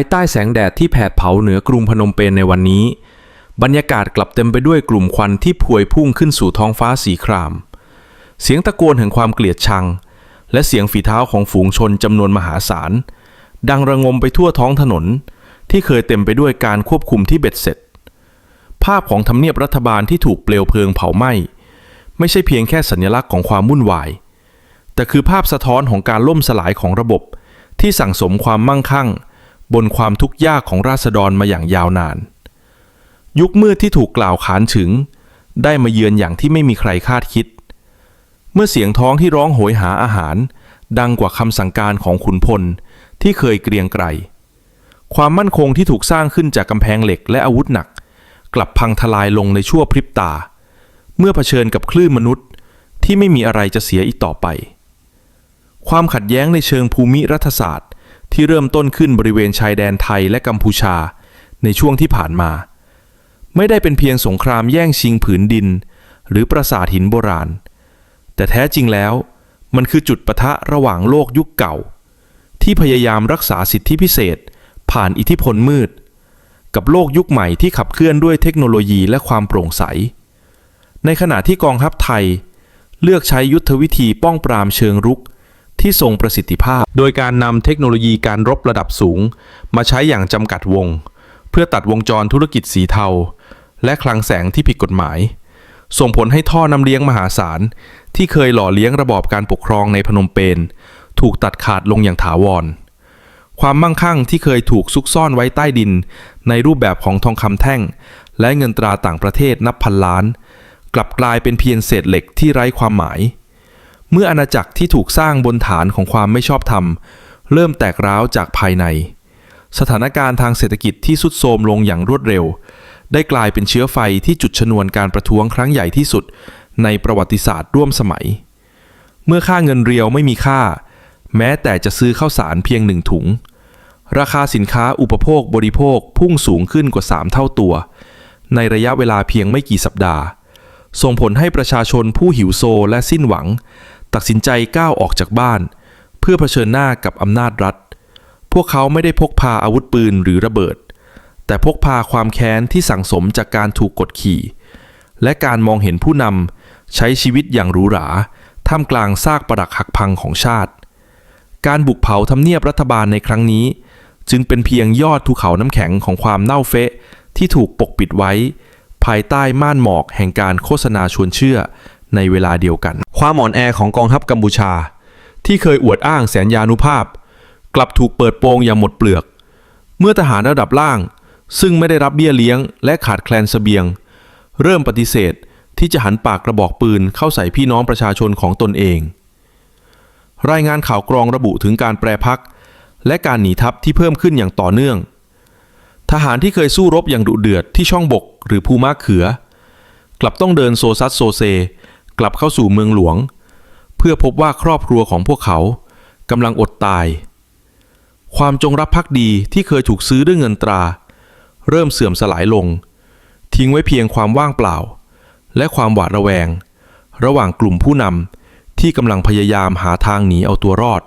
ภายใต้แสงแดดที่แผดเผาเหนือกรุงพนมเปญในวันนี้ บรรยากาศกลับเต็มไปด้วยกลุ่มควันที่พวยพุ่งขึ้นสู่ท้องฟ้าสีคราม เสียงตะโกนแห่งความเกลียดชัง และเสียงฝีเท้าของฝูงชนจำนวนมหาศาล ดังระงมไปทั่วท้องถนน ที่เคยเต็มไปด้วยการควบคุมที่เบ็ดเสร็จ ภาพของทำเนียบรัฐบาลที่ถูกเปลวเพลิงเผาไหม้ไม่ใช่เพียงแค่สัญลักษณ์ของความวุ่นวาย แต่คือภาพสะท้อนของการล่มสลายของระบบที่สั่งสมความมั่งคั่ง บนความทุกข์ยากของราษฎรมาอย่างยาวนาน ยุคมืดที่ถูกกล่าวขานถึง ได้มาเยือนอย่างที่ไม่มีใครคาดคิด เมื่อเสียงท้องที่ร้องโหยหาอาหาร ดังกว่าคำสั่งการของขุนพลที่เคยเกรียงไกรความมั่นคงที่ถูกสร้างขึ้นจากกำแพงเหล็กและอาวุธหนัก กลับพังทลายลงในชั่วพริบตา เมื่อเผชิญกับคลื่นมนุษย์ที่ไม่มีอะไรจะเสียอีกต่อไป ความขัดแย้งในเชิงภูมิรัฐศาสตร์ ที่เริ่มต้นขึ้นบริเวณชายแดนไทยและกัมพูชา ในช่วงที่ผ่านมา ไม่ได้เป็นเพียงสงครามแย่งชิงผืนดิน หรือปราสาทหินโบราณ แต่แท้จริงแล้วมันคือจุดปะทะระหว่างโลกยุคเก่า ที่พยายามรักษาสิทธิพิเศษ ผ่านอิทธิพลมืด กับโลกยุคใหม่ที่ขับเคลื่อนด้วยเทคโนโลยีและความโปร่งใส ในขณะที่กองทัพไทย เลือกใช้ยุทธวิธีป้องปรามเชิงรุก ที่ทรงประสิทธิภาพ โดยการนำเทคโนโลยีการรบระดับสูง มาใช้อย่างจำกัดวง เพื่อตัดวงจรธุรกิจสีเทา และคลังแสงที่ผิดกฎหมาย ส่งผลให้ท่อนำเลี้ยงมหาศาล ที่เคยหล่อเลี้ยงระบอบการปกครองในพนมเปญถูกตัดขาดลงอย่างถาวร ความมั่งคั่งที่เคยถูกซุกซ่อนไว้ใต้ดิน ในรูปแบบของทองคำแท่ง และเงินตราต่างประเทศนับพันล้าน กลับกลายเป็นเพียงเศษเหล็กที่ไร้ความหมาย เมื่ออาณาจักรที่ถูกสร้างบนฐานของความไม่ชอบธรรม เริ่มแตกร้าวจากภายใน สถานการณ์ทางเศรษฐกิจที่สุดโทรมลงอย่างรวดเร็ว ได้กลายเป็นเชื้อไฟที่จุดชนวนการประท้วงครั้งใหญ่ที่สุด ในประวัติศาสตร์ร่วมสมัย เมื่อค่าเงินเรียวไม่มีค่า แม้แต่จะซื้อข้าวสารเพียงหนึ่งถุง ราคาสินค้าอุปโภคบริโภคพุ่งสูงขึ้นกว่า 3 เท่าตัว ในระยะเวลาเพียงไม่กี่สัปดาห์ ส่งผลให้ประชาชนผู้หิวโซและสิ้นหวัง ตัดสินใจก้าวออกจากบ้าน เพื่อเผชิญหน้ากับอำนาจรัฐ พวกเขาไม่ได้พกพาอาวุธปืนหรือระเบิด แต่พกพาความแค้นที่สั่งสมจากการถูกกดขี่ และการมองเห็นผู้นำใช้ชีวิตอย่างหรูหราท่ามกลางซากปรักหักพังของชาติ การบุกเผาทำเนียบรัฐบาลในครั้งนี้ จึงเป็นเพียงยอดภูเขาน้ำแข็งของความเน่าเฟะที่ถูกปกปิดไว้ ภายใต้ม่านหมอกแห่งการโฆษณาชวนเชื่อ ในเวลาเดียวกัน ความอ่อนแอของกองทัพกัมพูชา ที่เคยอวดอ้างแสนยานุภาพ กลับถูกเปิดโปงอย่างหมดเปลือก เมื่อทหารระดับล่าง ซึ่งไม่ได้รับเบี้ยเลี้ยง และขาดแคลนเสบียง เริ่มปฏิเสธที่จะหันปากกระบอกปืนเข้าใส่พี่น้องประชาชนของตนเอง รายงานข่าวกรองระบุถึงการแปรพัก และการหนีทัพที่เพิ่มขึ้นอย่างต่อเนื่อง ทหารที่เคยสู้รบอย่างดุเดือดที่ช่องบกหรือภูมะเขือ กลับต้องเดินโซซัสโซเซ กลับเข้าสู่เมืองหลวง เพื่อพบว่าครอบครัวของพวกเขากำลังอดตาย ความจงรักภักดีที่เคยถูกซื้อด้วยเงินตรา เริ่มเสื่อมสลายลง ทิ้งไว้เพียงความว่างเปล่า และความหวาดระแวง ระหว่างกลุ่มผู้นำที่กำลังพยายามหาทางหนีเอาตัวรอด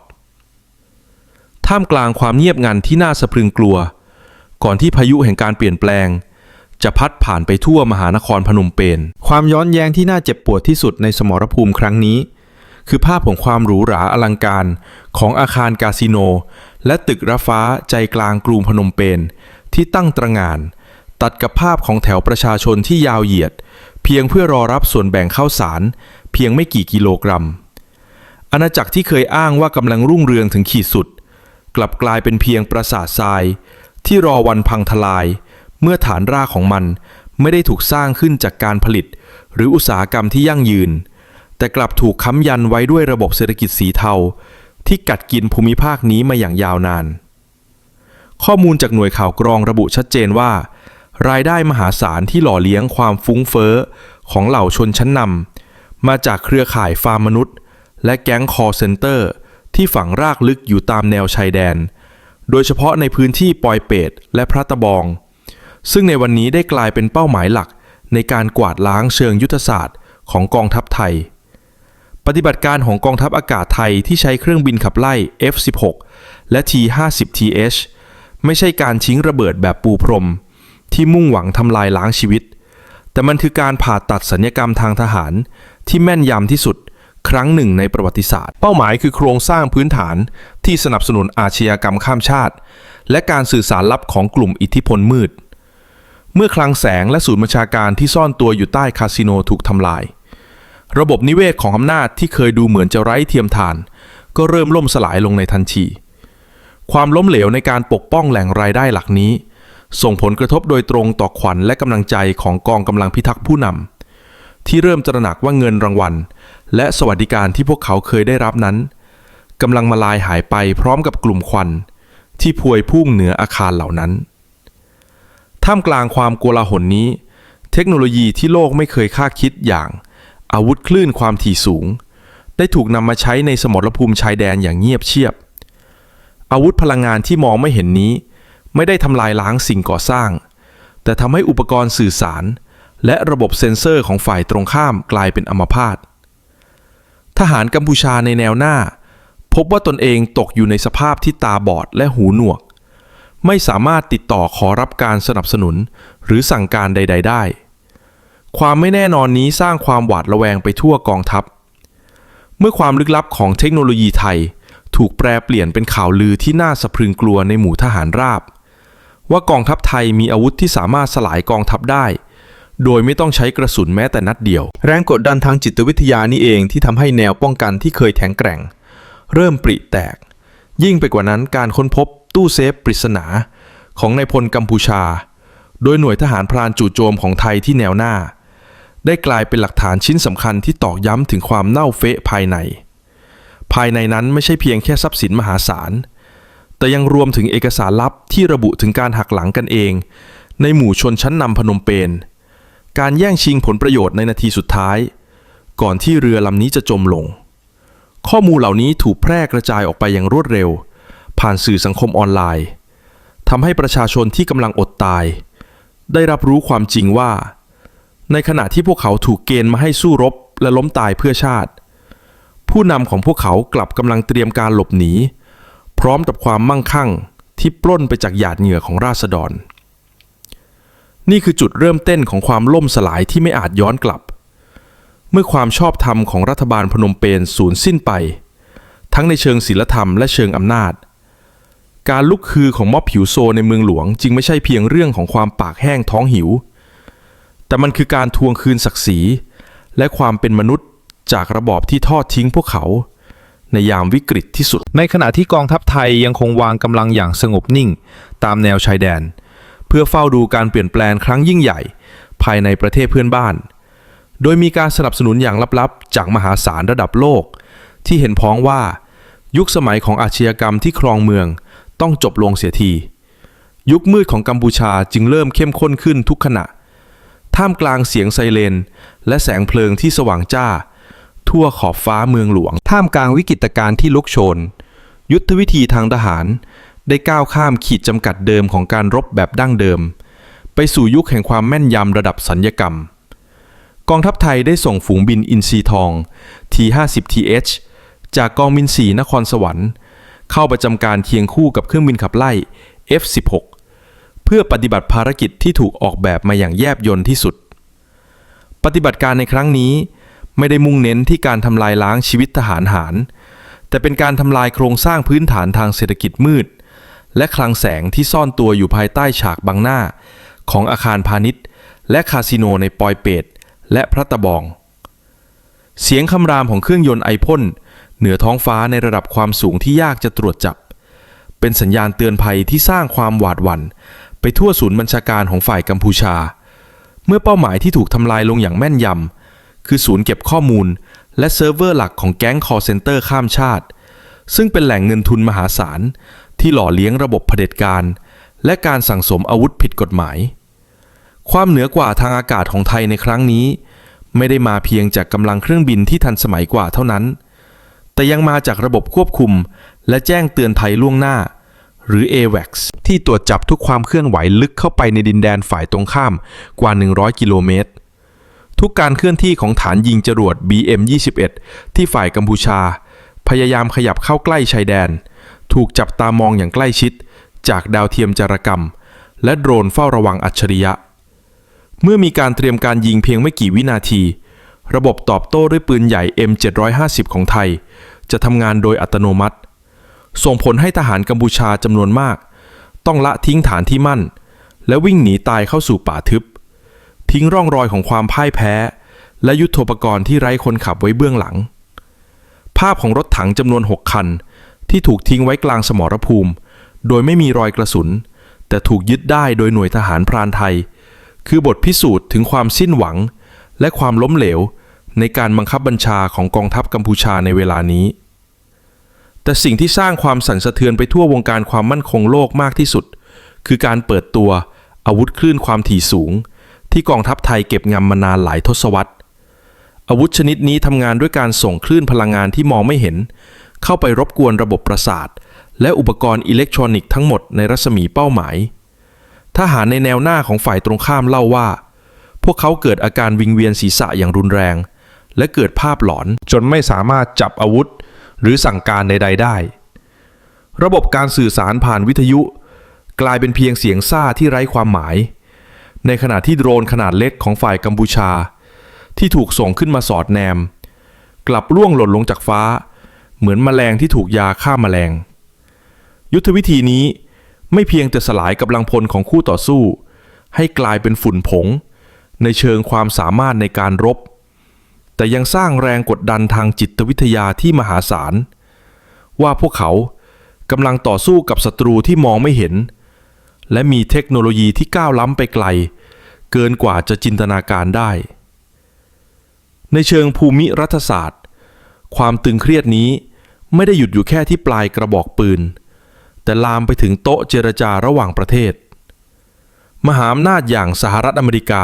ท่ามกลางความเงียบงันที่น่าสะพรึงกลัว ก่อนที่พายุแห่งการเปลี่ยนแปลง จะพัดผ่านไปทั่วมหานครพนมเปญความย้อนแย้งที่น่าเจ็บปวดที่สุดในสมรภูมิครั้งนี้ คือภาพของความหรูหราอลังการของอาคารคาสิโน และตึกระฟ้าใจกลางกรุงพนมเปญที่ตั้งตระงาน ตัดกับภาพของแถวประชาชนที่ยาวเหยียด เพียงเพื่อรอรับส่วนแบ่งข้าวสาร เพียงไม่กี่กิโลกรัม อาณาจักรที่เคยอ้างว่ากำลังรุ่งเรืองถึงขีดสุด กลับกลายเป็นเพียงปราสาททราย ที่รอวันพังทลาย เมื่อฐานรากของมันไม่ได้ถูกสร้างขึ้นจากการผลิต หรืออุตสาหกรรมที่ยั่งยืน แต่กลับถูกค้ำยันไว้ด้วยระบบเศรษฐกิจสีเทา ที่กัดกินภูมิภาคนี้มาอย่างยาวนาน ข้อมูลจากหน่วยข่าวกรองระบุชัดเจนว่า รายได้มหาศาลที่หล่อเลี้ยงความฟุ้งเฟ้อของเหล่าชนชั้นนำมาจากเครือข่ายฟาร์มมนุษย์ และแก๊งคอร์เซนเตอร์ ที่ฝังรากลึกอยู่ตามแนวชายแดน โดยเฉพาะในพื้นที่ปอยเปตและพระตะบอง ซึ่งในวันนี้ได้กลายเป็นเป้าหมายหลัก ในการกวาดล้างเชิงยุทธศาสตร์ของกองทัพไทย ปฏิบัติการของกองทัพอากาศไทยที่ใช้เครื่องบินขับไล่ F-16 และ T-50TH ไม่ใช่การชิงระเบิดแบบปูพรม ที่มุ่งหวังทำลายล้างชีวิต แต่มันคือการผ่าตัดสัญญกรรมทางทหาร ที่แม่นยำที่สุดครั้งหนึ่งในประวัติศาสตร์ เป้าหมายคือโครงสร้างพื้นฐานที่สนับสนุนอาชญากรรมข้ามชาติ และการสื่อสารลับของกลุ่มอิทธิพลมืด เมื่อคลังแสงและศูนย์บัญชาการที่ซ่อนตัวอยู่ใต้คาสิโนถูกทำลาย ระบบนิเวศของอำนาจที่เคยดูเหมือนจะไร้เทียมทาน ก็เริ่มล่มสลายลงในทันที ความล้มเหลวในการปกป้องแหล่งรายได้หลักนี้ ส่งผลกระทบโดยตรงต่อขวัญและกำลังใจของกองกำลังพิทักษ์ผู้นำที่เริ่มตระหนักว่าเงินรางวัล และสวัสดิการที่พวกเขาเคยได้รับนั้นกำลังมาลายหายไปพร้อมกับกลุ่มควัน ที่พวยพุ่งเหนืออาคารเหล่านั้น ท่ามกลางความโกลาหลนี้ เทคโนโลยีที่โลกไม่เคยคาดคิดอย่าง อาวุธคลื่นความถี่สูง ได้ถูกนำมาใช้ในสมรภูมิชายแดนอย่างเงียบเชียบ อาวุธพลังงานที่มองไม่เห็นนี้ ไม่ได้ทำลายล้างสิ่งก่อสร้าง แต่ทำให้อุปกรณ์สื่อสาร และระบบเซ็นเซอร์ของฝ่ายตรงข้ามกลายเป็นอัมพาตทหารกัมพูชาในแนวหน้า พบว่าตนเองตกอยู่ในสภาพที่ตาบอดและหูหนวก ไม่สามารถติดต่อขอรับการสนับสนุน หรือสั่งการใด ๆ ได้ ความไม่แน่นอนนี้สร้างความหวาดระแวงไปทั่วกองทัพ เมื่อความลึกลับของเทคโนโลยีไทย ถูกแปลเปลี่ยนเป็นข่าวลือที่น่าสะพรึงกลัวในหมู่ทหารราบ ว่ากองทัพไทยมีอาวุธที่สามารถสลายกองทัพได้ โดยไม่ต้องใช้กระสุนแม้แต่นัดเดียว แรงกดดันทางจิตวิทยานี่เองที่ทำให้แนวป้องกันที่เคยแข็งแกร่ง เริ่มปริแตก ยิ่งไปกว่านั้นการค้นพบ ตู้เซฟปริศนาของนายพลกัมพูชา โดยหน่วยทหารพรานจู่โจมของไทยที่แนวหน้า ได้กลายเป็นหลักฐานชิ้นสำคัญที่ตอกย้ำถึงความเน่าเฟะภายใน ภายในนั้นไม่ใช่เพียงแค่ทรัพย์สินมหาศาล แต่ยังรวมถึงเอกสารลับที่ระบุถึงการหักหลังกันเอง ในหมู่ชนชั้นนำพนมเปญการแย่งชิงผลประโยชน์ในนาทีสุดท้าย ก่อนที่เรือลำนี้จะจมลง ข้อมูลเหล่านี้ถูกแพร่กระจายออกไปอย่างรวดเร็ว ผ่านสื่อสังคมออนไลน์ทำให้ประชาชนที่กำลังอดตาย ได้รับรู้ความจริงว่า ในขณะที่พวกเขาถูกเกณฑ์มาให้สู้รบและล้มตายเพื่อชาติ ผู้นำของพวกเขากลับกำลังเตรียมการหลบหนี พร้อมกับความมั่งคั่งที่ปล้นไปจากหยาดเหงื่อของราษฎร นี่คือจุดเริ่มเต้นของความล่มสลายที่ไม่อาจย้อนกลับ เมื่อความชอบธรรมของรัฐบาลพนมเปญสูญสิ้นไป ทั้งในเชิงศีลธรรมและเชิงอำนาจ การลุกคือของม็อบผิวโซในเมืองหลวง จึงไม่ใช่เพียงเรื่องของความปากแห้งท้องหิว แต่มันคือการทวงคืนศักดิ์ศรี และความเป็นมนุษย์จากระบอบที่ทอดทิ้งพวกเขา ในยามวิกฤตที่สุด ในขณะที่กองทัพไทยยังคงวางกำลังอย่างสงบนิ่ง ตามแนวชายแดน เพื่อเฝ้าดูการเปลี่ยนแปลงครั้งยิ่งใหญ่ ภายในประเทศเพื่อนบ้าน โดยมีการสนับสนุนอย่างลับๆ จากมหาศาลระดับโลก ที่เห็นพ้องว่า ยุคสมัยของอาชญากรรมที่ครองเมือง ต้องจบลงเสียที ยุคมืดของกัมพูชาจึงเริ่มเข้มข้นขึ้นทุกขณะ ท่ามกลางเสียงไซเรนและแสงเพลิงที่สว่างจ้า ทั่วขอบฟ้าเมืองหลวง ท่ามกลางวิกฤตการณ์ที่ลุกโชน ยุทธวิธีทางทหาร ได้ก้าวข้ามขีดจำกัดเดิมของการรบแบบดั้งเดิม ไปสู่ยุคแห่งความแม่นยำระดับสัญญกรรมกองทัพไทยได้ส่งฝูงบินอินทรีทอง T50TH จากกองบิน4นครสวรรค์ เข้าประจำการเคียงคู่กับเครื่องบินขับไล่ F16 เพื่อปฏิบัติภารกิจที่ถูกออกแบบมาอย่างแยบยลที่สุด ปฏิบัติการในครั้งนี้ไม่ได้มุ่งเน้นที่การทำลายล้างชีวิตทหารหาร แต่เป็นการทำลายโครงสร้างพื้นฐานทางเศรษฐกิจมืด และคลังแสงที่ซ่อนตัวอยู่ภายใต้ฉากบังหน้า ของอาคารพาณิชย์ และคาสิโนในปอยเปตและพระตะบอง เสียงคำรามของเครื่องยนต์ไอพ่น เหนือท้องฟ้าในระดับความสูงที่ยากจะตรวจจับ เป็นสัญญาณเตือนภัยที่สร้างความหวาดหวั่น ไปทั่วศูนย์บัญชาการของฝ่ายกัมพูชา เมื่อเป้าหมายที่ถูกทำลายลงอย่างแม่นยำคือศูนย์เก็บข้อมูล และเซิร์ฟเวอร์หลักของแก๊งคอร์เซนเตอร์ข้ามชาติ ซึ่งเป็นแหล่งเงินทุนมหาศาล ที่หล่อเลี้ยงระบบเผด็จการ และการสั่งสมอาวุธผิดกฎหมาย ความเหนือกว่าทางอากาศของไทยในครั้งนี้ ไม่ได้มาเพียงจากกำลังเครื่องบินที่ทันสมัยกว่าเท่านั้น แต่ยังมาจากระบบควบคุม และแจ้งเตือนภัยล่วงหน้า หรือ AWACS ที่ตรวจจับทุกความเคลื่อนไหวลึกเข้าไปในดินแดนฝ่ายตรงข้ามกว่า 100 กิโลเมตร ทุกการเคลื่อนที่ของฐานยิงจรวด BM-21 ที่ฝ่ายกัมพูชา พยายามขยับเข้าใกล้ชายแดน ถูกจับตามองอย่างใกล้ชิด จากดาวเทียมจารกรรม และโดรนเฝ้าระวังอัจฉริยะ เมื่อมีการเตรียมการยิงเพียงไม่กี่วินาที ระบบตอบโต้ด้วยปืนใหญ่ M750 ของไทย จะทำงานโดยอัตโนมัติ ส่งผลให้ทหารกัมพูชาจำนวนมาก ต้องละทิ้งฐานที่มั่น และวิ่งหนีตายเข้าสู่ป่าทึบ ทิ้งร่องรอยของความพ่ายแพ้ และยุทโธปกรณ์ที่ไร้คนขับไว้เบื้องหลัง ภาพของรถถังจำนวน 6 คัน ที่ถูกทิ้งไว้กลางสมรภูมิ โดยไม่มีรอยกระสุน แต่ถูกยึดได้โดยหน่วยทหารพรานไทย คือบทพิสูจน์ถึงความสิ้นหวัง และความล้มเหลว ในการบังคับบัญชาของกองทัพกัมพูชาในเวลานี้ แต่สิ่งที่สร้างความสั่นสะเทือนไปทั่ววงการความมั่นคงโลกมากที่สุด คือการเปิดตัวอาวุธคลื่นความถี่สูง ที่กองทัพไทยเก็บงำมานานหลายทศวรรษ อาวุธชนิดนี้ทำงานด้วยการส่งคลื่นพลังงานที่มองไม่เห็น เข้าไปรบกวนระบบประสาท และอุปกรณ์อิเล็กทรอนิกส์ทั้งหมดในรัศมีเป้าหมาย ทหารในแนวหน้าของฝ่ายตรงข้ามเล่าว่า พวกเขาเกิดอาการวิงเวียนศีรษะอย่างรุนแรง และเกิดภาพหลอนจนไม่สามารถจับอาวุธ หรือสั่งการใดๆได้ ระบบการสื่อสารผ่านวิทยุ กลายเป็นเพียงเสียงซ่าที่ไร้ความหมาย ในขณะที่โดรนขนาดเล็กของฝ่ายกัมพูชา ที่ถูกส่งขึ้นมาสอดแนม กลับล่วงหล่นลงจากฟ้า เหมือนแมลงที่ถูกยาฆ่าแมลง ยุทธวิธีนี้ไม่เพียงแต่สลายกำลังพลของคู่ต่อสู้ ให้กลายเป็นฝุ่นผง ในเชิงความสามารถในการรบ แต่ยังสร้างแรงกดดันทางจิตวิทยาที่มหาศาล ว่าพวกเขากำลังต่อสู้กับศัตรูที่มองไม่เห็น และมีเทคโนโลยีที่ก้าวล้ำไปไกล เกินกว่าจะจินตนาการได้ ในเชิงภูมิรัฐศาสตร์ ความตึงเครียดนี้ไม่ได้หยุดอยู่แค่ที่ปลายกระบอกปืน แต่ลามไปถึงโต๊ะเจรจาระหว่างประเทศ มหาอำนาจอย่างสหรัฐอเมริกา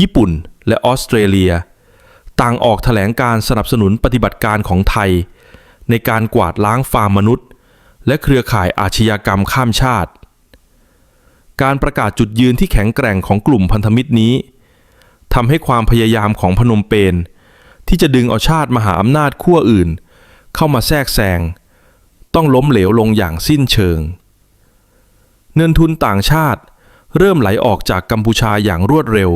ญี่ปุ่น และออสเตรเลีย ต่างออกแถลงการสนับสนุนปฏิบัติการของไทย ในการกวาดล้างฟาร์มมนุษย์ และเครือข่ายอาชญากรรมข้ามชาติ การประกาศจุดยืนที่แข็งแกร่งของกลุ่มพันธมิตรนี้ทำให้ความพยายามของพนมเปญที่จะดึงเอาชาติมหาอำนาจขั้วอื่น เข้ามาแทรกแซงต้องล้มเหลวลงอย่างสิ้นเชิง เงินทุนต่างชาติเริ่มไหลออกจากกัมพูชาอย่างรวดเร็ว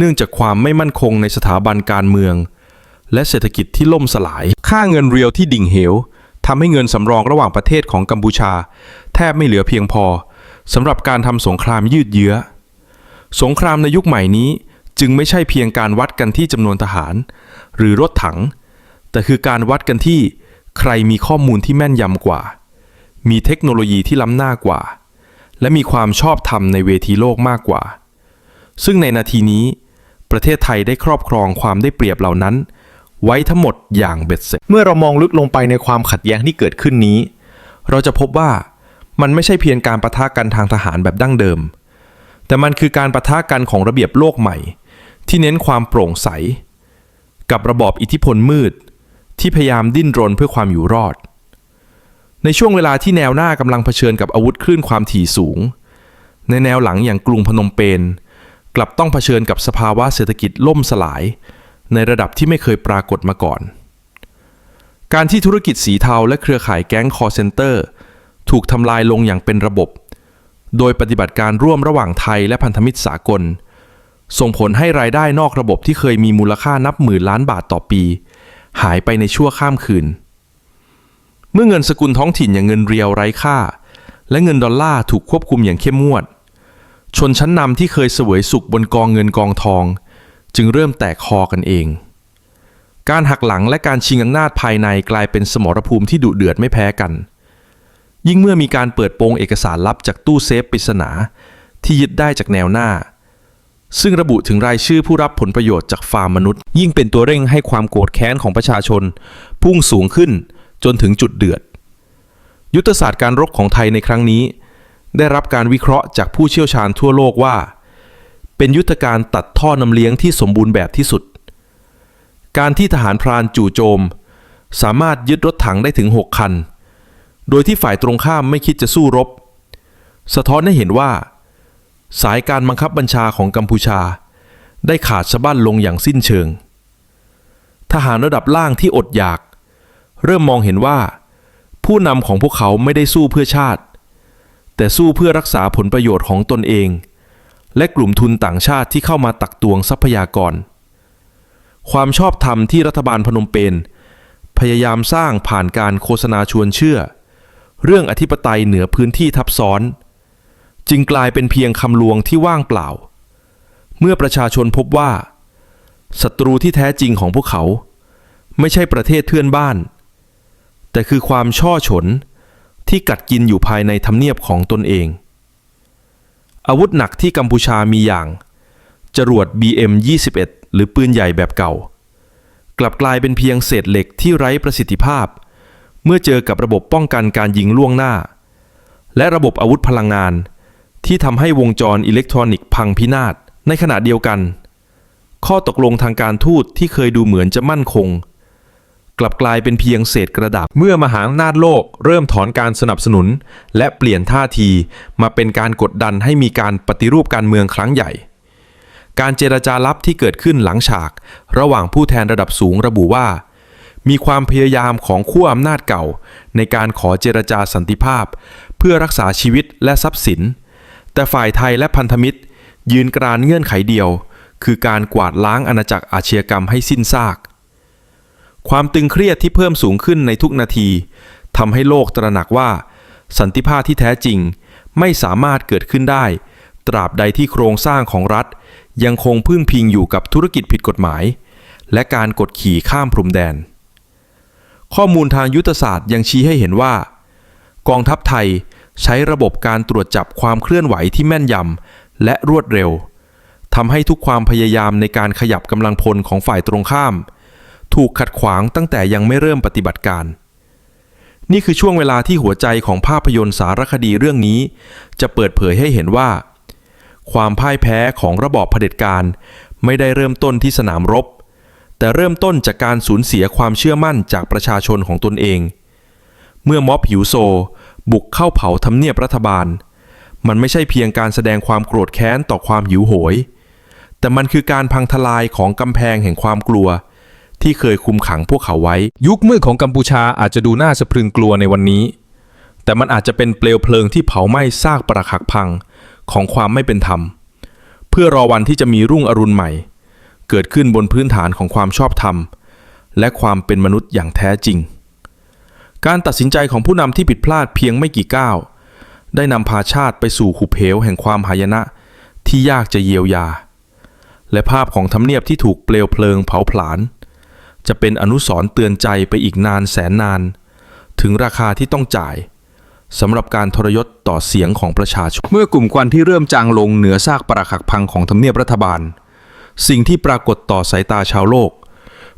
เนื่องจากความไม่มั่นคงในสถาบันการเมือง และเศรษฐกิจที่ล่มสลาย ค่าเงินเรียวที่ดิ่งเหวทำให้เงินสำรองระหว่างประเทศของกัมพูชา แทบไม่เหลือเพียงพอสำหรับการทำสงครามยืดเยื้อ สงครามในยุคใหม่นี้จึงไม่ใช่เพียงการวัดกันที่จำนวนทหาร หรือรถถัง แต่คือการวัดกันที่ใครมีข้อมูลที่แม่นยำกว่า มีเทคโนโลยีที่ล้ำหน้ากว่า และมีความชอบธรรมในเวทีโลกมากกว่า ซึ่งในนาทีนี้ ประเทศไทยได้ครอบครองความได้เปรียบเหล่านั้น ไว้ทั้งหมดอย่างเบ็ดเสร็จ เมื่อเรามองลึกลงไปในความขัดแย้งที่เกิดขึ้นนี้ เราจะพบว่ามันไม่ใช่เพียงการประทะกันทางทหารแบบดั้งเดิม แต่มันคือการประทะกันของระเบียบโลกใหม่ ที่เน้นความโปร่งใส กับระบอบอิทธิพลมืด ที่พยายามดิ้นรนเพื่อความอยู่รอด ในช่วงเวลาที่แนวหน้ากำลังเผชิญกับอาวุธคลื่นความถี่สูง ในแนวหลังอย่างกรุงพนมเปญ กลับต้องเผชิญกับสภาวะเศรษฐกิจล่มสลาย ในระดับที่ไม่เคยปรากฏมาก่อน การที่ธุรกิจสีเทาและเครือข่ายแก๊งคอร์เซนเตอร์ถูกทำลายลงอย่างเป็นระบบ โดยปฏิบัติการร่วมระหว่างไทยและพันธมิตรสากล ส่งผลให้รายได้นอกระบบที่เคยมีมูลค่านับหมื่นล้านบาทต่อปี หายไปในชั่วข้ามคืน เมื่อเงินสกุลท้องถิ่นอย่างเงินเรียวไร้ค่า และเงินดอลลาร์ถูกควบคุมอย่างเข้มงวด ชนชั้นนำที่เคยเสวยสุขบนกองเงินกองทอง จึงเริ่มแตกคอกันเอง การหักหลังและการชิงอำนาจภายในกลายเป็นสมรภูมิที่ดุเดือดไม่แพ้กัน ยิ่งเมื่อมีการเปิดโปงเอกสารลับจากตู้เซฟปริศนา ที่ยึดได้จากแนวหน้า ซึ่งระบุถึงรายชื่อผู้รับผลประโยชน์จากฟาร์มมนุษย์ ยิ่งเป็นตัวเร่งให้ความโกรธแค้นของประชาชน พุ่งสูงขึ้นจนถึงจุดเดือด ยุทธศาสตร์การรบของไทยในครั้งนี้ ได้รับการวิเคราะห์จากผู้เชี่ยวชาญทั่วโลกว่า เป็นยุทธการตัดท่อนำเลี้ยงที่สมบูรณ์แบบที่สุด การที่ทหารพรานจู่โจม สามารถยึดรถถังได้ถึง 6 คัน โดยที่ฝ่ายตรงข้ามไม่คิดจะสู้รบ สะท้อนให้เห็นว่า สายการบังคับบัญชาของกัมพูชา ได้ขาดสะบั้นลงอย่างสิ้นเชิง ทหารระดับล่างที่อดอยาก เริ่มมองเห็นว่า ผู้นำของพวกเขาไม่ได้สู้เพื่อชาติ แต่สู้เพื่อรักษาผลประโยชน์ของตนเอง และกลุ่มทุนต่างชาติที่เข้ามาตักตวงทรัพยากร ความชอบธรรมที่รัฐบาลพนมเปญพยายามสร้างผ่านการโฆษณาชวนเชื่อ เรื่องอธิปไตยเหนือพื้นที่ทับซ้อน จึงกลายเป็นเพียงคำลวงที่ว่างเปล่า เมื่อประชาชนพบว่าศัตรูที่แท้จริงของพวกเขา ไม่ใช่ประเทศเพื่อนบ้าน แต่คือความช่อฉน ที่กัดกินอยู่ภายในทำเนียบของตนเอง อาวุธหนักที่กัมพูชามีอย่าง จรวด BM21 หรือปืนใหญ่แบบเก่า กลับกลายเป็นเพียงเศษเหล็กที่ไร้ประสิทธิภาพ เมื่อเจอกับระบบป้องกันการยิงล่วงหน้า และระบบอาวุธพลังงาน ที่ทำให้วงจรอิเล็กทรอนิกส์พังพินาศในขณะเดียวกัน ข้อตกลงทางการทูตที่เคยดูเหมือนจะมั่นคง กลับกลายเป็นเพียงเศษกระดาษเมื่อมหาอำนาจโลกเริ่มถอนการสนับสนุน และเปลี่ยนท่าทีมาเป็นการกดดันให้มีการปฏิรูปการเมืองครั้งใหญ่ การเจรจาลับที่เกิดขึ้นหลังฉาก ระหว่างผู้แทนระดับสูงระบุว่า มีความพยายามของขั้วอำนาจเก่า ในการขอเจรจาสันติภาพ เพื่อรักษาชีวิตและทรัพย์สิน แต่ฝ่ายไทยและพันธมิตร ยืนกรานเงื่อนไขเดียว คือการกวาดล้างอาณาจักรอาชญากรรมให้สิ้นซาก ความตึงเครียดที่เพิ่มสูงขึ้นในทุกนาทีทำให้โลกตระหนักว่า สันติภาพที่แท้จริงไม่สามารถเกิดขึ้นได้ ตราบใดที่โครงสร้างของรัฐ ยังคงพึ่งพิงอยู่กับธุรกิจผิดกฎหมาย และการกดขี่ข้ามพรมแดน ข้อมูลทางยุทธศาสตร์ยังชี้ให้เห็นว่า กองทัพไทยใช้ระบบการตรวจจับความเคลื่อนไหวที่แม่นยำและรวดเร็วทำให้ทุกความพยายามในการขยับกำลังพลของฝ่ายตรงข้าม ถูกขัดขวางตั้งแต่ยังไม่เริ่มปฏิบัติการ นี่คือช่วงเวลาที่หัวใจของภาพยนตร์สารคดีเรื่องนี้ จะเปิดเผยให้เห็นว่า ความพ่ายแพ้ของระบอบเผด็จการไม่ได้เริ่มต้นที่สนามรบ แต่เริ่มต้นจากการสูญเสียความเชื่อมั่นจากประชาชนของตนเอง เมื่อม็อบหิวโซ บุกเข้าเผาทำเนียบรัฐบาล มันไม่ใช่เพียงการแสดงความโกรธแค้นต่อความหิวโหย แต่มันคือการพังทลายของกำแพงแห่งความกลัว ที่เคยคุมขังพวกเขาไว้ ยุคมืดของกัมพูชาอาจจะดูน่าสะพรึงกลัวในวันนี้ แต่มันอาจจะเป็นเปลวเพลิงที่เผาไหม้ซากปรักหักพังของความไม่เป็นธรรม เพื่อรอวันที่จะมีรุ่งอรุณใหม่ เกิดขึ้นบนพื้นฐานของความชอบธรรม และความเป็นมนุษย์อย่างแท้จริง การตัดสินใจของผู้นำที่ผิดพลาดเพียงไม่กี่ก้าวได้นำพาชาติไปสู่ขุเหวแห่งความหายนะ ที่ยากจะเยียวยา และภาพของทำเนียบที่ถูกเปลวเพลิงเผาผลาญ จะเป็นอนุสร์เตือนใจไปอีกนานแสนนาน ถึงราคาที่ต้องจ่ายสำหรับการทรยศต่อเสียงของประชาชน เมื่อกลุ่มควันที่เริ่มจางลงเหนือซากปรักหักพังของทำเนียบรัฐบาล สิ่งที่ปรากฏต่อสายตาชาวโลก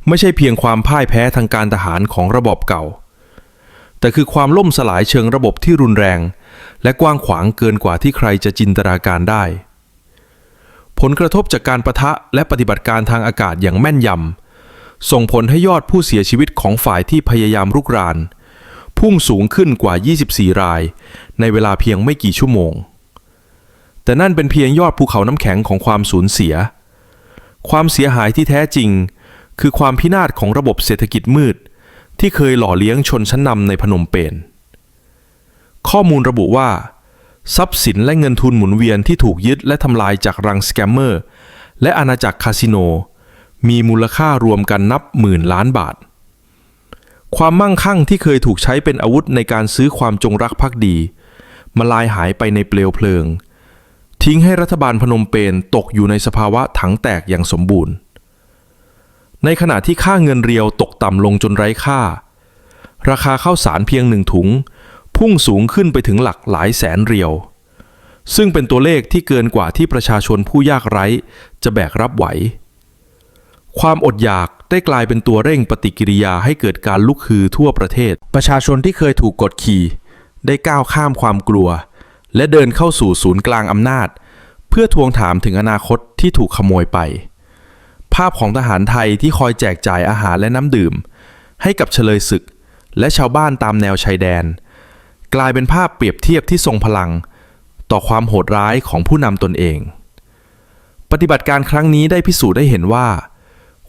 ไม่ใช่เพียงความพ่ายแพ้ทางการทหารของระบอบเก่า แต่คือความล่มสลายเชิงระบบที่รุนแรง และกว้างขวางเกินกว่าที่ใครจะจินตนาการได้ ผลกระทบจากการประทะและปฏิบัติการทางอากาศอย่างแม่นยำ ส่งผลให้ยอดผู้เสียชีวิตของฝ่ายที่พยายามรุกราน พุ่งสูงขึ้นกว่า 24 ราย ในเวลาเพียงไม่กี่ชั่วโมง แต่นั่นเป็นเพียงยอดภูเขาน้ำแข็งของความสูญเสีย ความเสียหายที่แท้จริง คือความพินาศของระบบเศรษฐกิจมืด ที่เคยหล่อเลี้ยงชนชั้นนำในพนมเปญข้อมูลระบุว่า ทรัพย์สินและเงินทุนหมุนเวียนที่ถูกยึดและทำลายจากรังสแกมเมอร์ และอาณาจักรคาสิโน มีมูลค่ารวมกันนับหมื่นล้านบาท ความมั่งคั่งที่เคยถูกใช้เป็นอาวุธในการซื้อความจงรักภักดี มาลายหายไปในเปลวเพลิง ทิ้งให้รัฐบาลพนมเปญตกอยู่ในสภาวะถังแตกอย่างสมบูรณ์ ในขณะที่ค่าเงินเรียวตกต่ำลงจนไร้ค่า ราคาข้าวสารเพียงหนึ่งถุง พุ่งสูงขึ้นไปถึงหลักหลายแสนเรียวซึ่งเป็นตัวเลขที่เกินกว่าที่ประชาชนผู้ยากไร้จะแบกรับไหว ความอดอยากได้กลายเป็นตัวเร่งปฏิกิริยาให้เกิดการลุกฮือทั่วประเทศ ประชาชนที่เคยถูกกดขี่ ได้ก้าวข้ามความกลัว และเดินเข้าสู่ศูนย์กลางอำนาจ เพื่อทวงถามถึงอนาคตที่ถูกขโมยไป ภาพของทหารไทยที่คอยแจกจ่ายอาหารและน้ำดื่ม ให้กับเฉลยศึก และชาวบ้านตามแนวชายแดน กลายเป็นภาพเปรียบเทียบที่ทรงพลัง ต่อความโหดร้ายของผู้นำตนเอง ปฏิบัติการครั้งนี้ได้พิสูจน์ได้เห็นว่า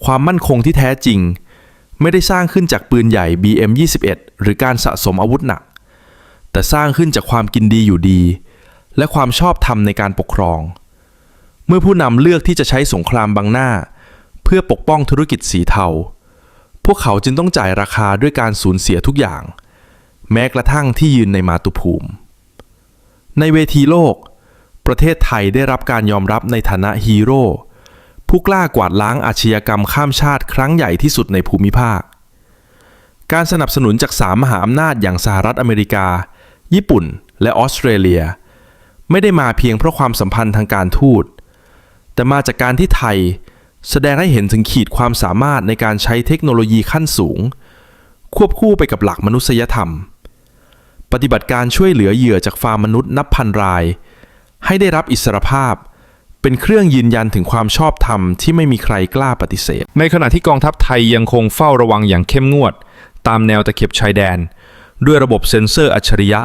ความมั่นคงที่แท้จริง ไม่ได้สร้างขึ้นจากปืนใหญ่ BM21 หรือการสะสมอาวุธหนัก แต่สร้างขึ้นจากความกินดีอยู่ดี และความชอบธรรมในการปกครอง เมื่อผู้นำเลือกที่จะใช้สงครามบังหน้า เพื่อปกป้องธุรกิจสีเทา พวกเขาจึงต้องจ่ายราคาด้วยการสูญเสียทุกอย่าง แม้กระทั่งที่ยืนในมาตุภูมิ ในเวทีโลก ประเทศไทยได้รับการยอมรับในฐานะฮีโร่ ผู้กล้ากวาดล้างอาชญากรรมข้ามชาติครั้งใหญ่ที่สุดในภูมิภาค การสนับสนุนจากสามมหาอำนาจอย่างสหรัฐอเมริกา ญี่ปุ่น และออสเตรเลีย ไม่ได้มาเพียงเพราะความสัมพันธ์ทางการทูต แต่มาจากการที่ไทยแสดงให้เห็นถึงขีดความสามารถในการใช้เทคโนโลยีขั้นสูง ควบคู่ไปกับหลักมนุษยธรรม ปฏิบัติการช่วยเหลือเหยื่อจากฟาร์มมนุษย์นับพันราย ให้ได้รับอิสรภาพ เป็นเครื่องยืนยันถึงความชอบธรรมที่ไม่มีใครกล้าปฏิเสธ ในขณะที่กองทัพไทยยังคงเฝ้าระวังอย่างเข้มงวด ตามแนวตะเข็บชายแดน ด้วยระบบเซ็นเซอร์อัจฉริยะ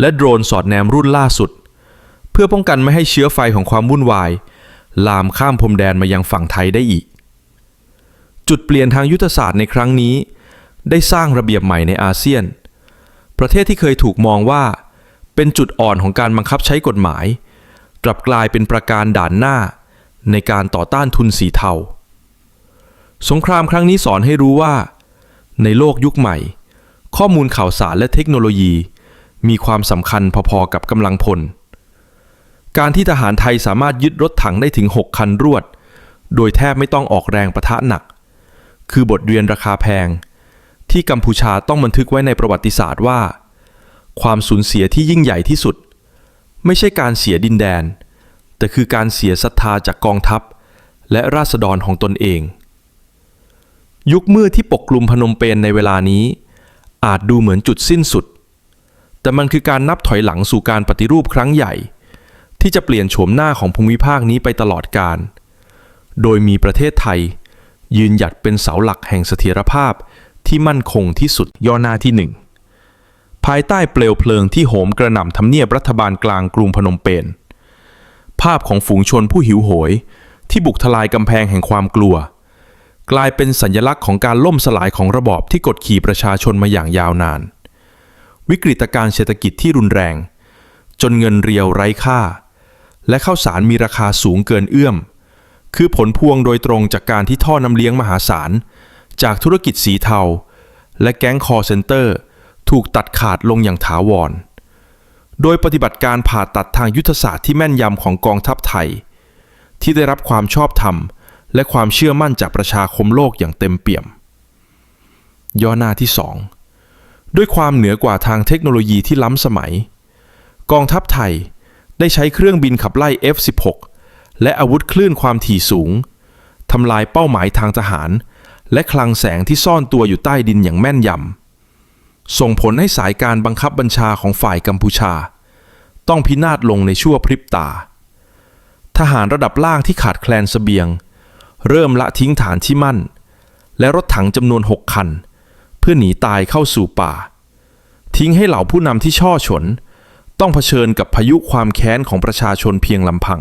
และโดรนสอดแนมรุ่นล่าสุด เพื่อป้องกันไม่ให้เชื้อไฟของความวุ่นวาย ลามข้ามพรมแดนมายังฝั่งไทยได้อีก จุดเปลี่ยนทางยุทธศาสตร์ในครั้งนี้ ได้สร้างระเบียบใหม่ในอาเซียน ประเทศที่เคยถูกมองว่า เป็นจุดอ่อนของการบังคับใช้กฎหมาย กลับกลายเป็นประการด่านหน้าในการต่อต้านทุนสีเทา สงครามครั้งนี้สอนให้รู้ว่า ในโลกยุคใหม่ ข้อมูลข่าวสารและเทคโนโลยี มีความสำคัญพอๆกับกำลังพล การที่ทหารไทยสามารถยึดรถถังได้ถึง 6 คันรวด โดยแทบไม่ต้องออกแรงประทะหนัก คือบทเรียนราคาแพง ที่กัมพูชาต้องบันทึกไว้ในประวัติศาสตร์ว่า ความสูญเสียที่ยิ่งใหญ่ที่สุด ไม่ใช่การเสียดินแดน แต่คือการเสียศรัทธาจากกองทัพ และราษฎรของตนเอง ยุคมืดที่ปกกลุ่มพนมเปญในเวลานี้ อาจดูเหมือนจุดสิ้นสุด แต่มันคือการนับถอยหลังสู่การปฏิรูปครั้งใหญ่ ที่จะเปลี่ยนโฉมหน้าของภูมิภาคนี้ไปตลอดกาลโดยมีประเทศไทย ยืนหยัดเป็นเสาหลักแห่งเสถียรภาพที่มั่นคงที่สุดย่อหน้าที่หนึ่ง ภายใต้เปลวเพลิงที่โหมกระหน่ำทำเนียบรัฐบาลกลางกรุงพนมเปญภาพของฝูงชนผู้หิวโหย ที่บุกทลายกำแพงแห่งความกลัว กลายเป็นสัญลักษณ์ของการล่มสลายของระบอบที่กดขี่ประชาชนมาอย่างยาวนาน วิกฤตการณ์เศรษฐกิจที่รุนแรง จนเงินเรียวไร้ค่า และข้าวสารมีราคาสูงเกินเอื้อม คือผลพวงโดยตรงจากการที่ท่อน้ำเลี้ยงมหาศาล จากธุรกิจสีเทา และแก๊งคอร์เซนเตอร์ ถูกตัดขาดลงอย่างถาวร โดยปฏิบัติการผ่าตัดทางยุทธศาสตร์ที่แม่นยำของกองทัพไทย ที่ได้รับความชอบธรรม และความเชื่อมั่นจากประชาคมโลกอย่างเต็มเปี่ยม ย่อหน้าที่ 2 ด้วยความเหนือกว่าทางเทคโนโลยีที่ล้ำสมัย กองทัพไทยได้ใช้เครื่องบินขับไล่ F-16 และอาวุธคลื่นความถี่สูงทำลายเป้าหมายทางทหาร และคลังแสงที่ซ่อนตัวอยู่ใต้ดินอย่างแม่นยำ ส่งผลให้สายการบังคับบัญชาของฝ่ายกัมพูชา ต้องพินาศลงในชั่วพริบตา ทหารระดับล่างที่ขาดแคลนเสบียง เริ่มละทิ้งฐานที่มั่น และรถถังจำนวนหกคัน เพื่อหนีตายเข้าสู่ป่า ทิ้งให้เหล่าผู้นำที่ช่อฉน ต้องเผชิญกับพายุความแค้นของประชาชนเพียงลำพัง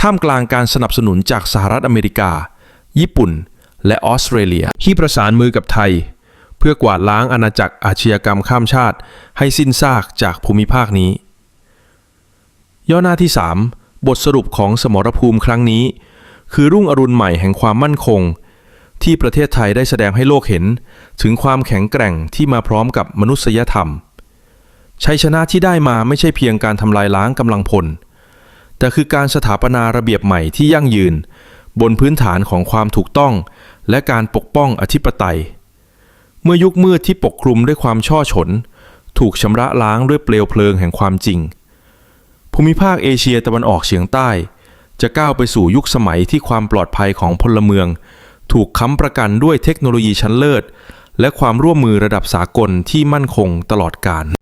ท่ามกลางการสนับสนุนจากสหรัฐอเมริกา ญี่ปุ่น และออสเตรเลียที่ประสานมือกับไทย พื่อกวาดล้างอาณาจักรอาชญากรรมข้ามชาติ ให้สิ้นซากจากภูมิภาคนี้ ย่อหน้าที่ 3 บทสรุปของสมรภูมิครั้งนี้ คือรุ่งอรุณใหม่แห่งความมั่นคง ที่ประเทศไทยได้แสดงให้โลกเห็น ถึงความแข็งแกร่งที่มาพร้อมกับมนุษยธรรมชัยชนะที่ได้มาไม่ใช่เพียงการทำลายล้างกำลังพล แต่คือการสถาปนาระเบียบใหม่ที่ยั่งยืน บนพื้นฐานของความถูกต้อง และการปกป้องอธิปไตย เมื่อยุคมืดที่ปกคลุมด้วยความช่อฉน ถูกชำระล้างด้วยเปลวเพลิงแห่งความจริง ภูมิภาคเอเชียตะวันออกเฉียงใต้ จะก้าวไปสู่ยุคสมัยที่ความปลอดภัยของพลเมือง ถูกค้ำประกันด้วยเทคโนโลยีชั้นเลิศ และความร่วมมือระดับสากลที่มั่นคงตลอดกาล